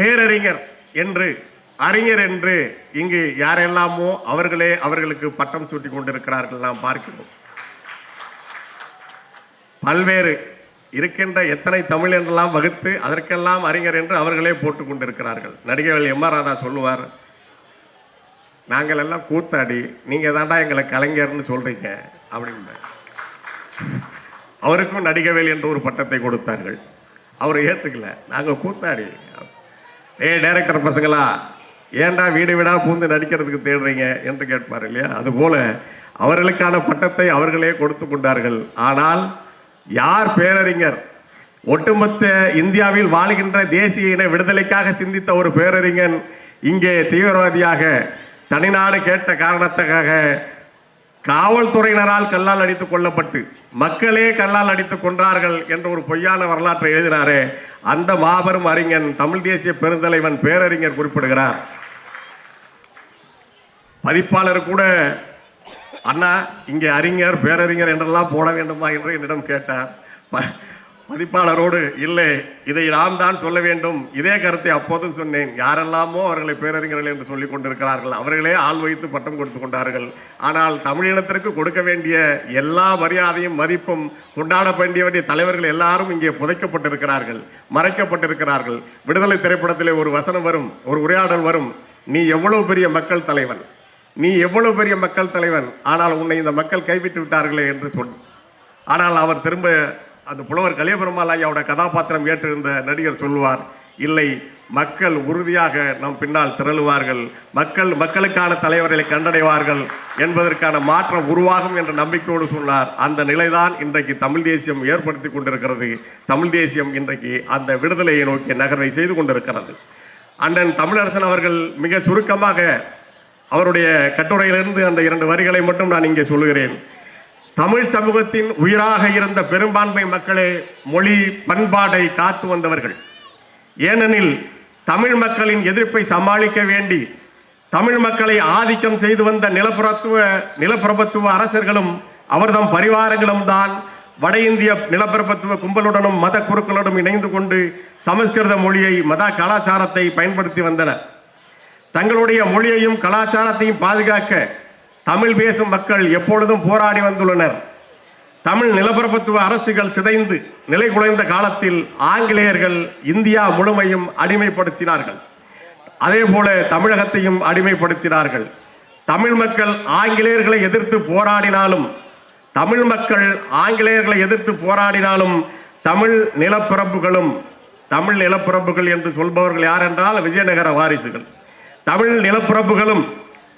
பேரறிஞர் என்று அறிஞர் என்று இங்கு யாரெல்லாமோ அவர்களே அவர்களுக்கு பட்டம் சூட்டி கொண்டிருக்கிறார்கள் நாம் பார்க்கிறோம். பல்வேறு இருக்கின்ற எத்தனை தமிழ் என்றெல்லாம் வகுத்து அதற்கெல்லாம் அறிஞர் என்று அவர்களே போட்டுக் கொண்டிருக்கிறார்கள். நடிகர்கள் எம் ஆர் ராதா சொல்லுவார் நாங்கள் எல்லாம் கூத்தாடி நீங்க தாண்டா எங்களை கலைஞர்னு சொல்றீங்க அப்படின்னு அவருக்கும் நடிகவேல் என்று ஒரு பட்டத்தை கொடுத்தார்கள். அவர் ஏத்துக்கல. நாங்கள் கூத்தாடி ஏய் டைரக்டர் பசங்களா ஏன்டா வீடு வீடா பூந்து நடிக்கிறதுக்கு தேடுறீங்க என்று கேட்பார் இல்லையா? அதுபோல அவர்களுக்கான பட்டத்தை அவர்களே கொடுத்து கொண்டார்கள். ஆனால் யார் பேரறிஞர்? ஒட்டுமொத்த இந்தியாவில் வாழுகின்ற தேசிய இன விடுதலைக்காக சிந்தித்த ஒரு பேரறிஞன் இங்கே தீவிரவாதியாக தனிநாடு கேட்ட காரணத்துக்காக காவல்துறையினரால் கல்லால் அடித்துக் கொல்லப்பட்டு மக்களே கல்லால் அடித்துக் கொன்றார்கள் என்ற ஒரு பொய்யான வரலாற்றை எழுதினாரே. அந்த மாபெரும் அறிஞன் தமிழ் தேசிய பெருந்தலைவன் பேரறிஞர் குறிப்பிடுகிறார். பதிப்பாளர் கூட அண்ணா இங்கே அறிஞர் பேரறிஞர் என்றெல்லாம் போட வேண்டுமா? என்று என்னிடம் கேட்டார். பதிப்பாளரோடு இல்லை இதை நாம் தான் சொல்ல வேண்டும். இதே கருத்தை அப்போதும் சொன்னேன். யாரெல்லாமோ அவர்களை பேரறிஞர்கள் என்று சொல்லிக் கொண்டிருக்கிறார்கள். அவர்களே ஆள் வைத்து பட்டம் கொடுத்து கொண்டார்கள். ஆனால் தமிழினத்திற்கு கொடுக்க வேண்டிய எல்லா மரியாதையும் மதிப்பும் கொண்டாட வேண்டிய வேண்டிய தலைவர்கள் எல்லாரும் இங்கே புதைக்கப்பட்டிருக்கிறார்கள் மறைக்கப்பட்டிருக்கிறார்கள். விடுதலை திரைப்படத்திலே ஒரு வசனம் வரும் ஒரு உரையாடல் வரும். நீ எவ்வளவு பெரிய மக்கள் தலைவன்? நீ எவ்வளவு பெரிய மக்கள் தலைவன்? ஆனால் உன்னை இந்த மக்கள் கைவிட்டு விட்டார்களே என்று சொல். ஆனால் அவர் திரும்ப அந்த புலவர் கலியபெருமாள் ஐயாவோட கதாபாத்திரம் ஏற்றிருந்த நடிகர் சொல்லுவார் இல்லை மக்கள் உறுதியாக நம் பின்னால் திரளுவார்கள். மக்கள் மக்களுக்கான தலைவர்களை கண்டடைவார்கள் என்பதற்கான மாற்றம் உருவாகும் என்ற நம்பிக்கையோடு சொன்னார். அந்த நிலைதான் இன்றைக்கு தமிழ் தேசியம் ஏற்படுத்தி கொண்டிருக்கிறது. தமிழ் தேசியம் இன்றைக்கு அந்த விடுதலையை நோக்கிய நகர்வை செய்து கொண்டிருக்கிறது. அண்ணன் தமிழரசன் அவர்கள் மிக சுருக்கமாக அவருடைய கட்டுரையிலிருந்து அந்த இரண்டு வரிகளை மட்டும் நான் இங்கே சொல்லுகிறேன். தமிழ் சமூகத்தின் உயிராக இருந்த பெரும்பான்மை மக்களே மொழி பண்பாடை காத்து வந்தவர்கள். ஏனெனில் தமிழ் மக்களின் எதிர்ப்பை சமாளிக்க வேண்டி தமிழ் மக்களை ஆதிக்கம் செய்து வந்த நிலப்புறத்துவ நிலப்பிரபத்துவ அரசர்களும் அவர்தம் பரிவாரங்களும் தான் வட இந்திய நிலப்பிரபத்துவ கும்பலுடனும் மத குருக்களுடன் இணைந்து கொண்டு சமஸ்கிருத மொழியை மத கலாச்சாரத்தை பயன்படுத்தி வந்தனர். தங்களுடைய மொழியையும் கலாச்சாரத்தையும் பாதுகாக்க தமிழ் பேசும் மக்கள் எப்பொழுதும் போராடி வந்துள்ளனர். தமிழ் நிலப்பரப்பத்துவ அரசுகள் சிதைந்து நிலை குலைந்த காலத்தில் ஆங்கிலேயர்கள் இந்தியா முழுமையும் அடிமைப்படுத்தினார்கள். அதே போல தமிழகத்தையும் அடிமைப்படுத்தினார்கள். தமிழ் மக்கள் ஆங்கிலேயர்களை எதிர்த்து போராடினாலும் தமிழ் மக்கள் ஆங்கிலேயர்களை எதிர்த்து போராடினாலும் தமிழ் நிலப்பரப்புகளும் தமிழ் நிலப்பரப்புகள் என்று சொல்பவர்கள் யார் என்றால் விஜயநகர வாரிசுகள். தமிழ் நிலப்பரப்புகளும்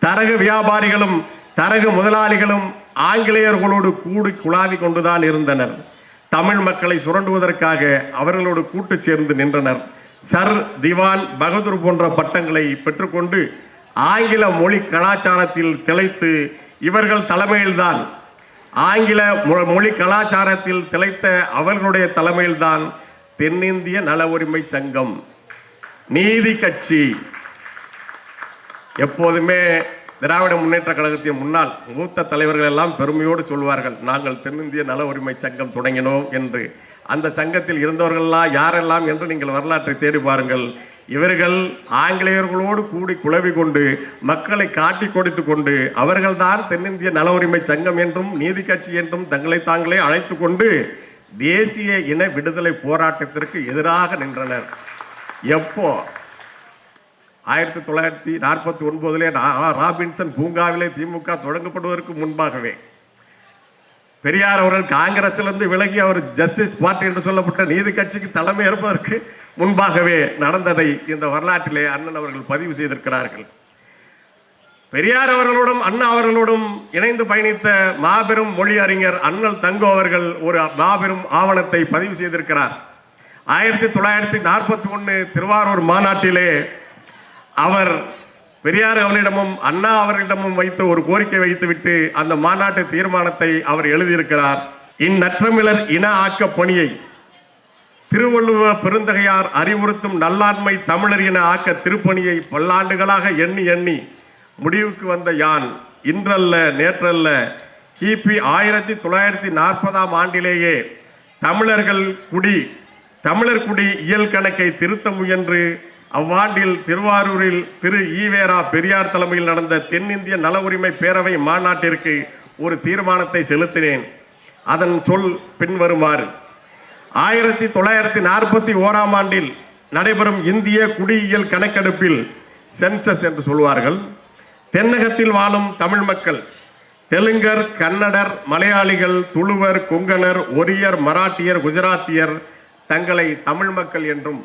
தரகு வியாபாரிகளும் தரகு முதலாளிகளும் ஆங்கிலேயர்களோடு கூடி குழாவி கொண்டுதான் இருந்தனர். தமிழ் மக்களை சுரண்டுவதற்காக அவர்களோடு கூட்டு சேர்ந்து நின்றனர். சர் திவான் பகதூர் போன்ற பட்டங்களை பெற்றுக்கொண்டு ஆங்கில மொழி கலாச்சாரத்தில் திளைத்து இவர்கள் தலைமையில்தான் ஆங்கில மொ- மொழி கலாச்சாரத்தில் திளைத்த அவர்களுடைய தலைமையில்தான் தென்னிந்திய நல உரிமை சங்கம் நீதி கட்சி. எப்போதுமே திராவிட முன்னேற்ற கழகத்தின் முன்னாள் மூத்த தலைவர்கள் எல்லாம் பெருமையோடு சொல்வார்கள் நாங்கள் தென்னிந்திய நல உரிமை சங்கம் தொடங்கினோம் என்று. அந்த சங்கத்தில் இருந்தவர்கள்லாம் யாரெல்லாம் என்று நீங்கள் வரலாற்றை தேடி பாருங்கள். இவர்கள் ஆங்கிலேயர்களோடு கூடி குழவி கொண்டு மக்களை காட்டி கொடுத்து கொண்டு அவர்கள்தான் தென்னிந்திய நல உரிமை சங்கம் என்றும் நீதி கட்சி என்றும் தங்களை தாங்களே அழைத்து கொண்டு தேசிய இன விடுதலை போராட்டத்திற்கு எதிராக நின்றனர். எப்போ? ஆயிரத்தி தொள்ளாயிரத்தி நாற்பத்தி ஒன்பதிலே ராபின்சன் பூங்காவிலே திமுக தொடங்கப்படுவதற்கு முன்பாகவே பெரியார் அவர்கள் காங்கிரசிலிருந்து விலகி அவர் ஜஸ்டிஸ் பார்ட்டி என்று சொல்லப்பட்ட நீதி கட்சிக்கு தலைமை ஏற்பதற்கு முன்பாகவே நடந்ததை இந்த வரலாற்றிலே அண்ணன் அவர்கள் பதிவு செய்திருக்கிறார்கள். பெரியார் அவர்களோடும் அண்ணா அவர்களோடும் இணைந்து பயணித்த மாபெரும் மொழி அறிஞர் அண்ணல் தங்கோ அவர்கள் ஒரு மாபெரும் ஆவணத்தை பதிவு செய்திருக்கிறார். ஆயிரத்தி தொள்ளாயிரத்தி நாற்பத்தி ஒன்று திருவாரூர் மாநாட்டிலே அவர் பெரியார் அவர்களிடமும் அண்ணா அவர்களிடமும் வைத்து ஒரு கோரிக்கை வைத்துவிட்டு அந்த மாநாட்டு தீர்மானத்தை அவர் எழுதியிருக்கிறார். இந்நற்றமிழர் இன ஆக்க பணியை திருவள்ளுவ பெருந்தகையார் அறிவுறுத்தும் நல்லாண்மை தமிழர் இன ஆக்க திருப்பணியை பல்லாண்டுகளாக எண்ணி எண்ணி முடிவுக்கு வந்த யான் இன்றல்ல நேற்றல்ல கிபி ஆயிரத்தி தொள்ளாயிரத்தி நாற்பதாம் ஆண்டிலேயே தமிழர்கள் குடி தமிழர் குடி இயல் கணக்கை திருத்த முயன்று அவ்வாண்டில் திருவாரூரில் திரு ஈவேரா பெரியார் தலைமையில் நடந்த தென்னிந்திய நல உரிமை பேரவை மாநாட்டிற்கு ஒரு தீர்மானத்தை செலுத்தினேன். அதன் சொல் பின்வருமாறு. ஆயிரத்தி தொள்ளாயிரத்தி நாற்பத்தி ஓராம் ஆண்டில் நடைபெறும் இந்திய குடியியல் கணக்கெடுப்பில் சென்சஸ் என்று சொல்வார்கள். தென்னகத்தில் வாழும் தமிழ் மக்கள் தெலுங்கர் கன்னடர் மலையாளிகள் துளுவர் கொங்கணர் ஒரியர் மராட்டியர் குஜராத்தியர் தங்களை தமிழ் மக்கள் என்றும்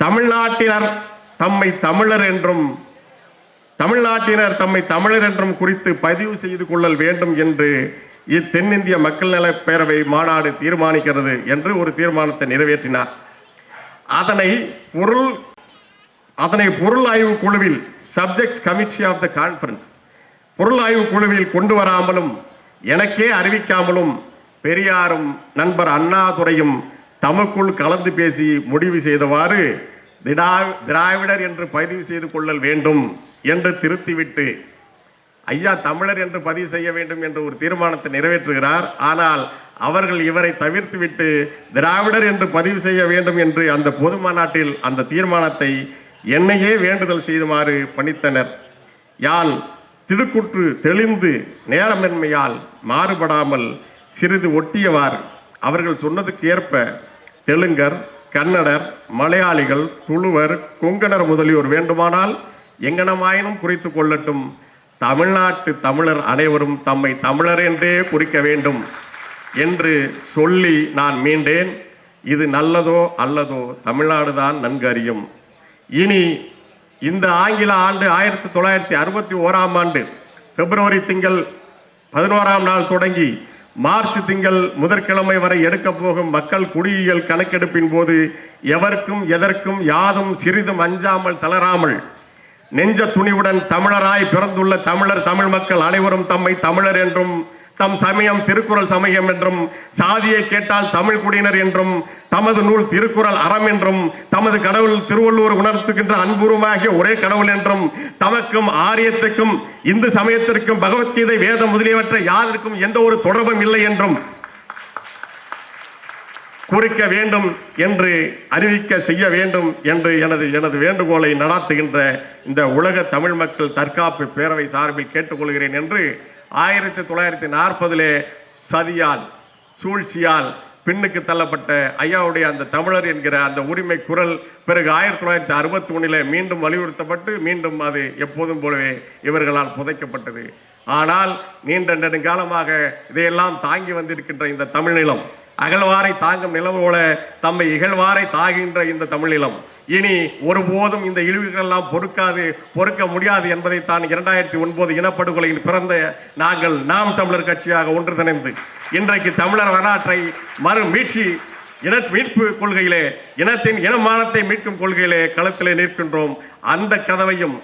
தமிழ்நாட்டினர் தம்மை தமிழர் என்றும் தமிழ்நாட்டினர் தம்மை தமிழர் என்றும் குறித்து பதிவு செய்து கொள்ளல் வேண்டும் என்று இத்தென்னிந்திய மக்கள் நலப் பேரவை மாநாடு தீர்மானிக்கிறது என்று ஒரு தீர்மானத்தை நிறைவேற்றினார். அதனை பொருள் அதனை பொருள் ஆய்வு குழுவில் subjects committee of the conference பொருள் ஆய்வு குழுவில் கொண்டு வராமலும் எனக்கே அறிவிக்காமலும் பெரியாரும் நண்பர் அண்ணாதுரையும் தமக்குள் கலந்து பேசி முடிவு செய்தவாறு திடா திராவிடர் என்று பதிவு செய்து கொள்ளல் வேண்டும் என்று திருத்திவிட்டு ஐயா தமிழர் என்று பதிவு செய்ய வேண்டும் என்று ஒரு தீர்மானத்தை நிறைவேற்றுகிறார். ஆனால் அவர்கள் இவரை தவிர்த்துவிட்டு திராவிடர் என்று பதிவு செய்ய வேண்டும் என்று அந்த பொது மாநாட்டில் அந்த தீர்மானத்தை என்னையே வேண்டுதல் செய்துமாறு பணித்தனர். யான் திடுக்குற்று தெளிந்து நேரமின்மையால் மாறுபடாமல் சிறிது ஒட்டியவாறு அவர்கள் சொன்னதுக்கு ஏற்ப தெலுங்கர் கன்னடர் மலையாளிகள் துளுவர் கொங்கணர் முதலியோர் வேண்டுமானால் எங்கனமாயினும் குறித்து கொள்ளட்டும். தமிழ்நாட்டு தமிழர் அனைவரும் தம்மை தமிழர் என்றே குறிக்க வேண்டும் என்று சொல்லி நான் மீண்டேன். இது நல்லதோ அல்லதோ தமிழ்நாடு தான் நன்கு அறியும். இனி இந்த ஆங்கில ஆண்டு ஆயிரத்தி தொள்ளாயிரத்தி அறுபத்தி ஓராம் ஆண்டு பிப்ரவரி திங்கள் பதினோராம் நாள் தொடங்கி மார்ச் திங்கள் முதற்கிழமை வரை எடுக்கப் போகும் மக்கள் குடியியல் கணக்கெடுப்பின் போது எவருக்கும் எதற்கும் யாதும் சிறிதும் அஞ்சாமல் தளராமல் நெஞ்ச துணிவுடன் தமிழராய் பிறந்துள்ள தமிழர் தமிழ் மக்கள் அனைவரும் தம்மை தமிழர் என்றும் தம் சமயம் திருக்குறள் சமயம் என்றும் சாதியை கேட்டால் தமிழ் குடியினர் என்றும் தமது நூல் திருக்குறள் அறம் என்றும் தமது கடவுள் திருவள்ளுவர் உணர்த்துகின்ற அன்புருமாகிய ஒரே கடவுள் என்றும் தமக்கும் ஆரியத்துக்கும் இந்து சமயத்திற்கும் பகவத்கீதை வேதம் முதலியவற்றை யாருக்கும் எந்த ஒரு தொடர்பும் இல்லை என்றும் குறிக்க வேண்டும் என்று அறிவிக்க செய்ய வேண்டும் என்று எனது எனது வேண்டுகோளை நடாத்துகின்ற இந்த உலக தமிழ் மக்கள் தற்காப்பு பேரவை சார்பில் கேட்டுக்கொள்கிறேன் என்று ஆயிரத்தி தொள்ளாயிரத்தி நாற்பதிலே சதியால் சூழ்ச்சியால் பின்னுக்கு தள்ளப்பட்ட ஐயாவுடைய அந்த தமிழர் என்கிற அந்த உரிமை குரல் பிறகு ஆயிரத்தி தொள்ளாயிரத்தி அறுபத்தி ஒன்றில் மீண்டும் வலியுறுத்தப்பட்டு மீண்டும் அது எப்போதும் போலவே இவர்களால் புதைக்கப்பட்டது. ஆனால் நீண்ட நெடுங்காலமாக இதையெல்லாம் தாங்கி வந்திருக்கின்ற இந்த தமிழ்நிலம் அகழ்வாரை தாங்கும் நிலம் போல தம்மை இகழ்வாரை தாகின்ற இந்த தமிழிலம் இனி ஒருபோதும் இந்த இழிவுகள் எல்லாம் பொறுக்காது பொறுக்க முடியாது என்பதை தான் இரண்டாயிரத்தி ஒன்பது இனப்படுகொலையில் பிறந்த நாங்கள் நாம் தமிழர் கட்சியாக ஒன்று திணைந்து. இன்றைக்கு தமிழர் வரலாற்றை மறு மீட்சி இன மீட்பு கொள்கையிலே இனத்தின் இனமானத்தை மீட்கும் கொள்கையிலே களத்திலே நிற்கின்றோம். அந்த கதவையும்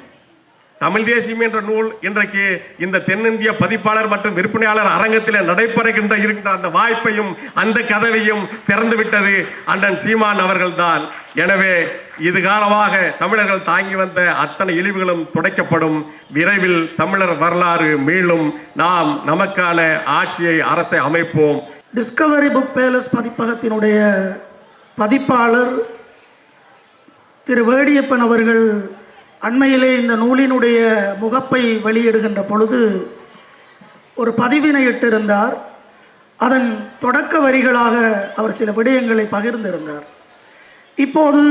தமிழ் தேசியம் என்ற நூல் இன்றைக்கு இந்த தென்னிந்திய பதிப்பாளர் மற்றும் விற்பனையாளர் அரங்கத்தில் நடைபெறுகின்ற இருக்கின்ற அந்த வாய்ப்பையும் அந்த கதவையும் திறந்துவிட்டது அண்ணன் சீமான் அவர்கள்தான். எனவே இது காலமாக தமிழர்கள் தாங்கி வந்த அத்தனை இழிவுகளும் துடைக்கப்படும் விரைவில் தமிழர் வரலாறு மீளும். நாம் நமக்கான ஆட்சியை அரசை அமைப்போம். டிஸ்கவரி புக் பேலஸ் பதிப்பகத்தினுடைய பதிப்பாளர் திரு வேடியப்பன் அவர்கள் அண்மையிலே இந்த நூலினுடைய முகப்பை வெளியிடுகின்ற பொழுது ஒரு பதிவினை இட்டிருந்தார். அதன் தொடக்க வரிகளாக அவர் சில விடயங்களை பகிர்ந்திருந்தார். இப்போது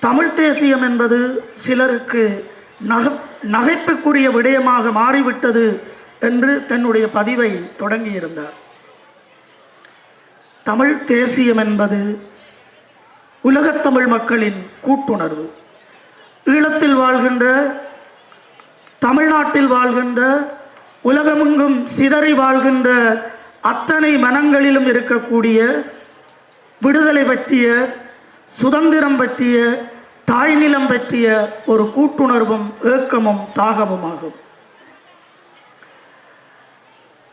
தமிழ் தேசியம் என்பது சிலருக்கு நக நகைப்புக்குரிய விடயமாக மாறிவிட்டது என்று தன்னுடைய பதிவை தொடங்கியிருந்தார். தமிழ் தேசியம் என்பது உலகத்தமிழ் மக்களின் கூட்டுணர்வு. ஈழத்தில் வாழ்கின்ற தமிழ்நாட்டில் வாழ்கின்ற உலகமெங்கும் சிதறி வாழ்கின்ற அத்தனை மனங்களிலும் இருக்கக்கூடிய விடுதலை பற்றிய சுதந்திரம் பற்றிய தாய்நிலம் பற்றிய ஒரு கூட்டுணர்வும் ஏக்கமும் தாகமுமாகும்.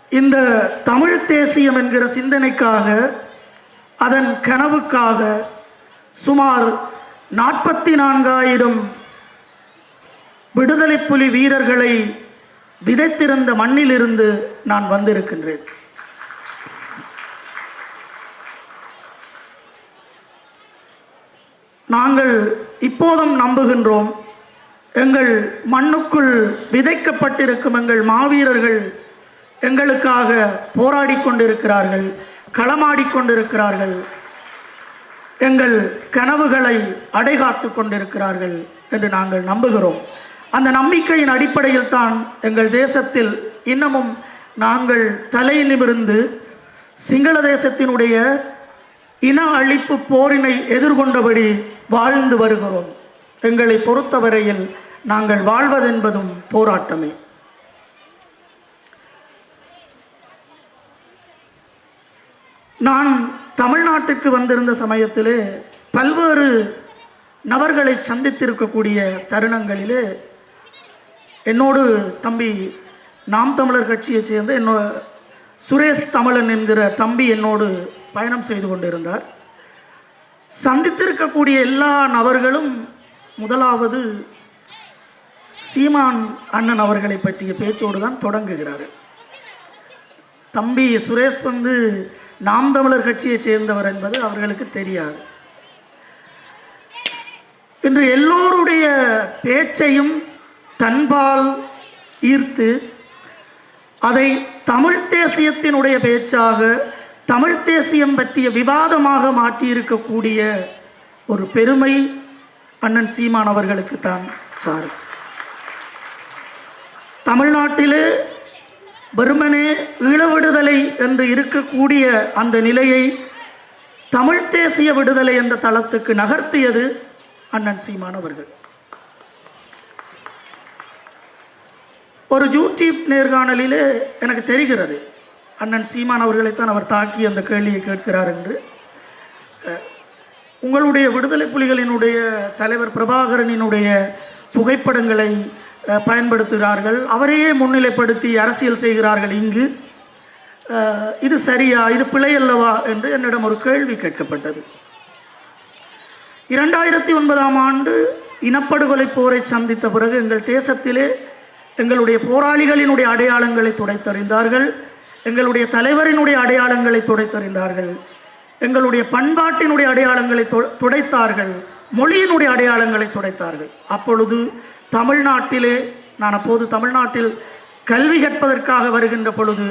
இந்த தமிழ் தேசியம் என்கிற சிந்தனைக்காக அதன் கனவுக்காக சுமார் நாற்பத்தி நான்காயிரம் விடுதலை புலி வீரர்களை விதைத்திருந்த மண்ணிலிருந்து நான் வந்திருக்கின்றேன். நாங்கள் இப்போதும் நம்புகின்றோம் எங்கள் மண்ணுக்குள் விதைக்கப்பட்டிருக்கும் எங்கள் மாவீரர்கள் எங்களுக்காக போராடி கொண்டிருக்கிறார்கள் களமாடி கொண்டிருக்கிறார்கள். எங்கள் கனவுகளை அடைகாத்து கொண்டிருக்கிறார்கள் என்று நாங்கள் நம்புகிறோம். அந்த நம்பிக்கையின் அடிப்படையில் தான் எங்கள் தேசத்தில் இன்னமும் நாங்கள் தலை நிமிர்ந்து சிங்கள தேசத்தினுடைய இன அழிப்பு போரினை எதிர்கொண்டபடி வாழ்ந்து வருகிறோம். எங்களை பொறுத்தவரையில் நாங்கள் வாழ்வதென்பதும் போராட்டமே. நான் தமிழ்நாட்டுக்கு வந்திருந்த சமயத்திலே பல்வேறு நபர்களை சந்தித்திருக்கக்கூடிய தருணங்களிலே என்னோடு தம்பி நாம் தமிழர் கட்சியைச் சேர்ந்த என்னோ சுரேஷ் தமிழன் என்கிற தம்பி என்னோடு பயணம் செய்து கொண்டிருந்தார். சந்தித்திருக்கக்கூடிய எல்லா நபர்களும் முதலாவது சீமான் அண்ணன் அவர்களை பற்றிய பேச்சோடு தான் தொடங்குகிறார். தம்பி சுரேஷ் வந்து நாம் தமிழர் கட்சியைச் சேர்ந்தவர் என்பது அவர்களுக்கு தெரியாது. இன்று எல்லோருடைய பேச்சையும் தன்பால் ஈர்த்து அதை தமிழ் தேசியத்தினுடைய பேச்சாக தமிழ் தேசியம் பற்றிய விவாதமாக மாற்றியிருக்கக்கூடிய ஒரு பெருமை அண்ணன் சீமான் அவர்களுக்கு தான் சார். தமிழ்நாட்டிலே வெறுமனே ஈழ விடுதலை என்று இருக்கக்கூடிய அந்த நிலையை தமிழ் தேசிய விடுதலை என்ற தளத்துக்கு நகர்த்தியது அண்ணன் சீமான் அவர்கள். ஒரு யூடியூப் நேர்காணலிலே எனக்கு தெரிகிறது அண்ணன் சீமான் அவர்களைத்தான் அவர் தாக்கி அந்த கேள்வியை கேட்கிறார் என்று. உங்களுடைய விடுதலை புலிகளினுடைய தலைவர் பிரபாகரனினுடைய புகைப்படங்களை பயன்படுத்துகிறார்கள். அவரையே முன்னிலைப்படுத்தி அரசியல் செய்கிறார்கள் இங்கு. இது சரியா இது பிழை அல்லவா என்று என்னிடம் ஒரு கேள்வி கேட்கப்பட்டது. இரண்டாயிரத்தி ஒன்பதாம் ஆண்டு இனப்படுகொலை போரை சந்தித்த பிறகு எங்கள் தேசத்திலே எங்களுடைய போராளிகளினுடைய அடையாளங்களை துடைத்தறிந்தார்கள் எங்களுடைய தலைவரினுடைய அடையாளங்களை துடைத்தறிந்தார்கள் எங்களுடைய பண்பாட்டினுடைய அடையாளங்களை துடைத்தார்கள் மொழியினுடைய அடையாளங்களை துடைத்தார்கள். அப்பொழுது தமிழ்நாட்டிலே நான் அப்போது தமிழ்நாட்டில் கல்வி கற்பதற்காக வருகின்ற பொழுது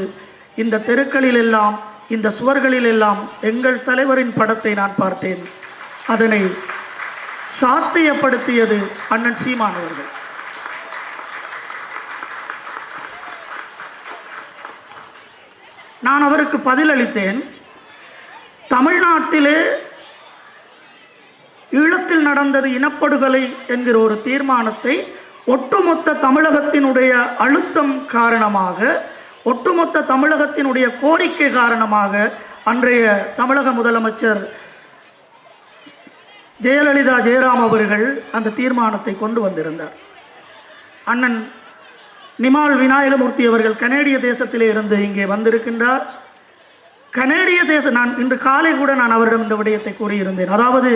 இந்த தெருக்களில் எல்லாம் இந்த சுவர்களில் எல்லாம் எங்கள் தலைவரின் படத்தை நான் பார்த்தேன். அதனை சாத்தியப்படுத்தியது அண்ணன் சீமான் அவர்கள். நான் அவருக்கு பதிலளித்தேன். தமிழ்நாட்டிலே ஈழத்தில் நடந்தது இனப்படுகொலை என்கிற ஒரு தீர்மானத்தை ஒட்டுமொத்த தமிழகத்தினுடைய அழுத்தம் காரணமாக ஒட்டுமொத்த தமிழகத்தினுடைய கோரிக்கை காரணமாக அன்றைய தமிழக முதலமைச்சர் ஜெயலலிதா ஜெயராம் அவர்கள் அந்த தீர்மானத்தை கொண்டு வந்திருந்தார். அண்ணன் நிமால் விநாயகமூர்த்தி அவர்கள் கனேடிய தேசத்திலே இருந்து இங்கே வந்திருக்கின்றார். கனேடிய தேசம் நான் இன்று காலை கூட நான் அவரிடம் இந்த விடயத்தை கூறியிருந்தேன். அதாவது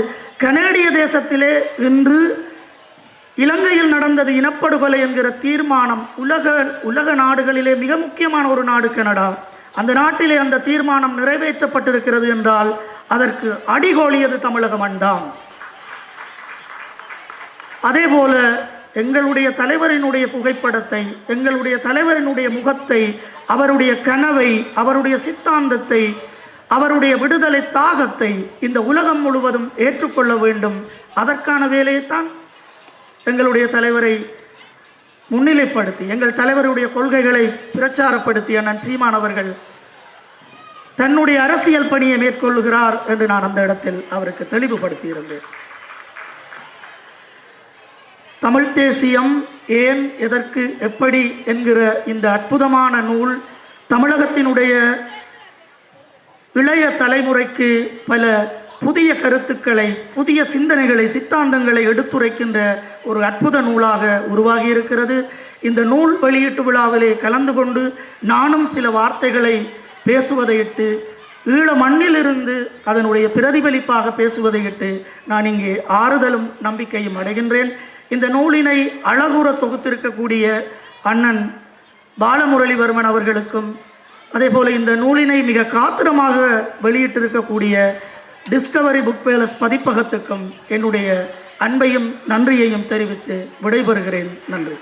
கனேடிய தேசத்திலே இன்று இலங்கையில் நடந்தது இனப்படுகொலை என்கிற தீர்மானம் உலக உலக நாடுகளிலே மிக முக்கியமான ஒரு நாடு கனடா. அந்த நாட்டிலே அந்த தீர்மானம் நிறைவேற்றப்பட்டிருக்கிறது என்றால் அதற்கு அடிகோலியது தமிழகம் அண்டாம். அதே போல எங்களுடைய தலைவரினுடைய புகைப்படத்தை எங்களுடைய தலைவரினுடைய முகத்தை அவருடைய கனவை அவருடைய சித்தாந்தத்தை அவருடைய விடுதலை தாகத்தை இந்த உலகம் முழுவதும் ஏற்றுக்கொள்ள வேண்டும். அதற்கான வேலையை தான் எங்களுடைய தலைவரை முன்னிலைப்படுத்தி எங்கள் தலைவருடைய கொள்கைகளை பிரச்சாரப்படுத்தி அண்ணன் சீமான் அவர்கள் தன்னுடைய அரசியல் பணியை மேற்கொள்ளுகிறார் என்று நான் அந்த இடத்தில் அவருக்கு தெளிவுபடுத்தியிருந்தேன். தமிழ் தேசியம் ஏன் எதற்கு எப்படி என்கிற இந்த அற்புதமான நூல் தமிழகத்தினுடைய இளைய தலைமுறைக்கு பல புதிய கருத்துக்களை புதிய சிந்தனைகளை சித்தாந்தங்களை எடுத்துரைக்கின்ற ஒரு அற்புத நூலாக உருவாகி இருக்கிறது இந்த நூல் வெளியீட்டு விழாவிலே கலந்து கொண்டு நானும் சில வார்த்தைகளை பேசுவதையிட்டு ஈழ மண்ணிலிருந்து அதனுடைய பிரதிபலிப்பாக பேசுவதையிட்டு நான் இங்கே ஆறுதலும் நம்பிக்கையும் அடைகின்றேன். இந்த நூலினை அழகுற தொகுத்திருக்கக்கூடிய அண்ணன் பாலமுரளிவர்மன் அவர்களுக்கும் அதே போல் இந்த நூலினை மிக காத்திரமாக வெளியிட்டிருக்கக்கூடிய டிஸ்கவரி புக் பேலஸ் பதிப்பகத்துக்கும் என்னுடைய அன்பையும் நன்றியையும் தெரிவித்து விடைபெறுகிறேன். நன்றி.